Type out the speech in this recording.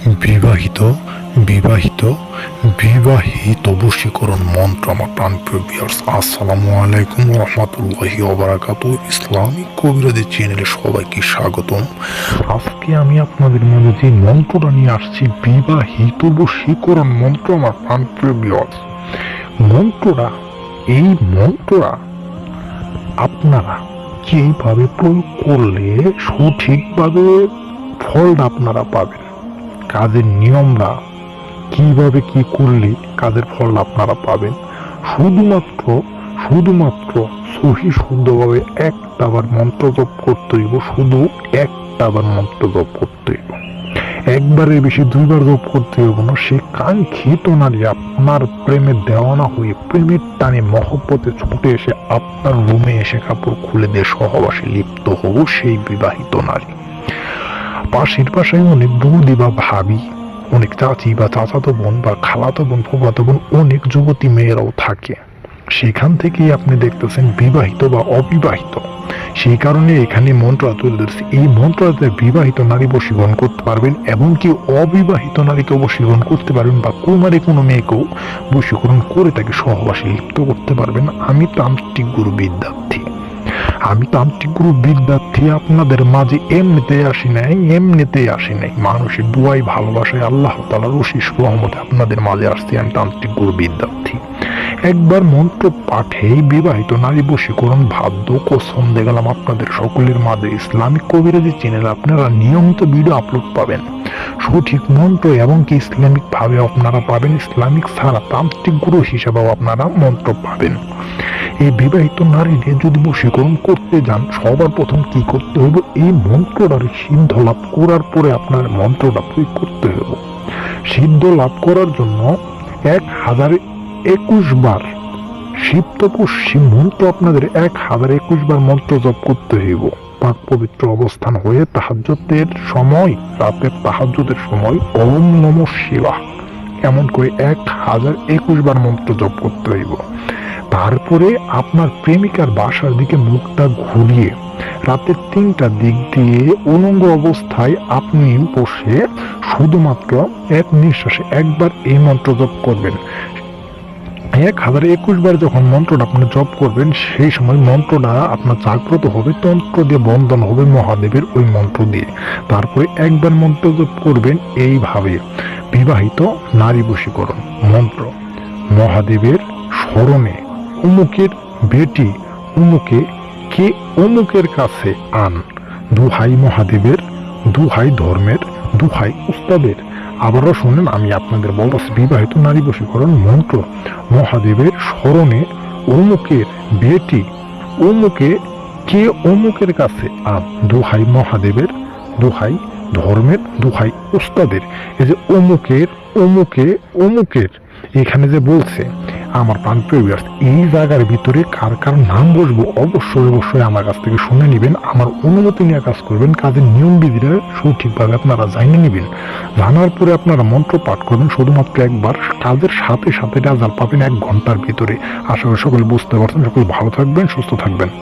বিবাহিত বিবাহিত বিবাহিত বশীকরণ মন্ত্র আমার প্রাণপ্রিয় বিয়ার্স। আসসালামু আলাইকুম রহমতুল্লাহি ওবারাকাতু ইসলামিক কবিরাজি চ্যানেলে সবাইকে স্বাগতম। আজকে আমি আপনাদের মধ্যে যে মন্ত্রটা নিয়ে আসছি, বিবাহিত বশীকরণ মন্ত্র আমার প্রাণপ্রিয় বিয়ার্স। মন্ত্রটা, এই মন্ত্রটা আপনারা কীভাবে প্রয়োগ করলে সঠিকভাবে ফলটা আপনারা পাবেন। কাজের নিয়মরা কীভাবে কি করলে কাজের ফল আপনারা পাবেন? শুধুমাত্র শুধুমাত্র সহি শুদ্ধভাবে একটা বার মন্ত্র জপ করতে হইব, শুধু একটা বার মন্ত্র জপ করতে হইব। একবারের বেশি দুইবার জপ করতে হইব না, সে কাঙ্ক্ষিত নারী আপনার প্রেমে দেওয়ানা হয়ে প্রেমের টানে মহব্বতে ছুটে এসে আপনার রুমে এসে কাপড় খুলে দিয়ে সহবাসে লিপ্ত হব সেই বিবাহিত নারী। পাশের পাশায় অনেক বৌদি বা ভাবি, অনেক চাচি বা চাচাতো বোন বা খালাতো বোন, ফুফাতো বোন, অনেক যুবতী মেয়েরাও থাকে। সেখান থেকেই আপনি দেখতেছেন বিবাহিত বা অবিবাহিত। সেই কারণে এখানে মন্ত্রটা তুলে ধরছি, এই মন্ত্রটাতে বিবাহিত নারী বশীকরণ করতে পারবেন এবং কি অবিবাহিত নারীকেও বশীকরণ করতে পারবেন বা কুমারী কোনো মেয়েকেও বশীকরণ করে তাকে সহবাসে লিপ্ত করতে পারবেন। আমি তান্ত্রিক গুরু বিদ্যার্থী। আমি তান্ত্রিক গুরু বিদ্যার্থী আপনাদের মাঝে এমনিতে আসি নাই, এমনিতেই আসি নাই। মানুষের দুয়াই ভালোবাসায় আল্লাহ তালার রশিস রহমতে আপনাদের মাঝে আসছি আমি তান্ত্রিক গুরু বিদ্যার্থী একবার মন্ত্র পাঠেই বিবাহিত নারী বশীকরণ ভাদ্য কোসম গেলাম আপনাদের সকলের মাঝে। ইসলামিক কবিরাজি চ্যানেলে আপনারা নিয়মিত ভিডিও আপলোড পাবেন। সঠিক মন্ত্র এবং কি ইসলামিক ভাবে আপনারা পাবেন, ইসলামিক ছাড়া তান্ত্রিক গুরু হিসেবেও আপনারা মন্ত্র পাবেন। এই বিবাহিত নারীদের যদি বশীকরণ করতে যান, সবার প্রথম কি করতে হবে এই মন্ত্রটার সিদ্ধ লাভ করার পরে আপনার মন্ত্রটা প্রয়োগ করতে হবে সিদ্ধ লাভ করার জন্য এক হাজার একুশ বার শিবতপুষ শিব মন্ত্র আপনাদের এক হাজার একুশ বার মন্ত্র জপ করতে হইব। পাক পবিত্র অবস্থান হয়ে তাহাজ্যতের সময় রাতের তাহাজ্যতের সময় ওম নম শিবা এমন করে এক হাজার একুশ বার মন্ত্র জপ করতে হইব। তারপরে আপনার প্রেমিকার বাসার দিকে মুখটা ঘুরিয়ে রাতের তিনটা দিক দিয়ে উলঙ্গ অবস্থায় আপনি বসে শুধুমাত্র এক নিঃশ্বাসে একবার এই মন্ত্র জপ করবেন। এক হাজার একুশ বার যখন মন্ত্রটা আপনি জপ করবেন, সেই সময় মন্ত্রটা আপনার জাগ্রত হবে, তন্ত্র দিয়ে বন্ধন হবে মহাদেবের ওই মন্ত্র দিয়ে। তারপরে একবার মন্ত্র জপ করবেন এইভাবে। বিবাহিত নারী বশীকরণ মন্ত্র, মহাদেবের স্মরণে অমুকের বেটি অমুকে কে অমুকের কাছে আন? দুহাই মহাদেবের, দুহাই ধর্মের, দুহাই উস্তাদের। আবারও শুনেন, আমি আপনাদের বলছি বিবাহিত নারী বশীকরণ মন্ত্র। মহাদেবের স্মরণে অমুকের বেটি অমুকে কে অমুকের কাছে আন? দুহাই মহাদেবের, দুহাই ধর্মের, দুহাই উস্তাদের। এই যে অমুকের অমুকে অমুকের এখানে যে বলছে আমার প্রাণপ্রিয় বিয়ার্স এই জায়গার ভিতরে কার কার নাম বসবো? অবশ্যই অবশ্যই আমার কাছ থেকে শুনে নেবেন। আমার অনুমতি নিয়ে কাজ করবেন। কাজের নিয়ম বিধিরা সঠিকভাবে আপনারা জানিয়ে নেবেন। জানার পরে আপনারা মন্ত্র পাঠ করবেন। শুধুমাত্র একবার। কাজের সাথে সাথে রেজাল্ট পাবেন এক ঘণ্টার ভিতরে। আশা করি সকলে বুঝতে পারছেন। সকলে ভালো থাকবেন, সুস্থ থাকবেন।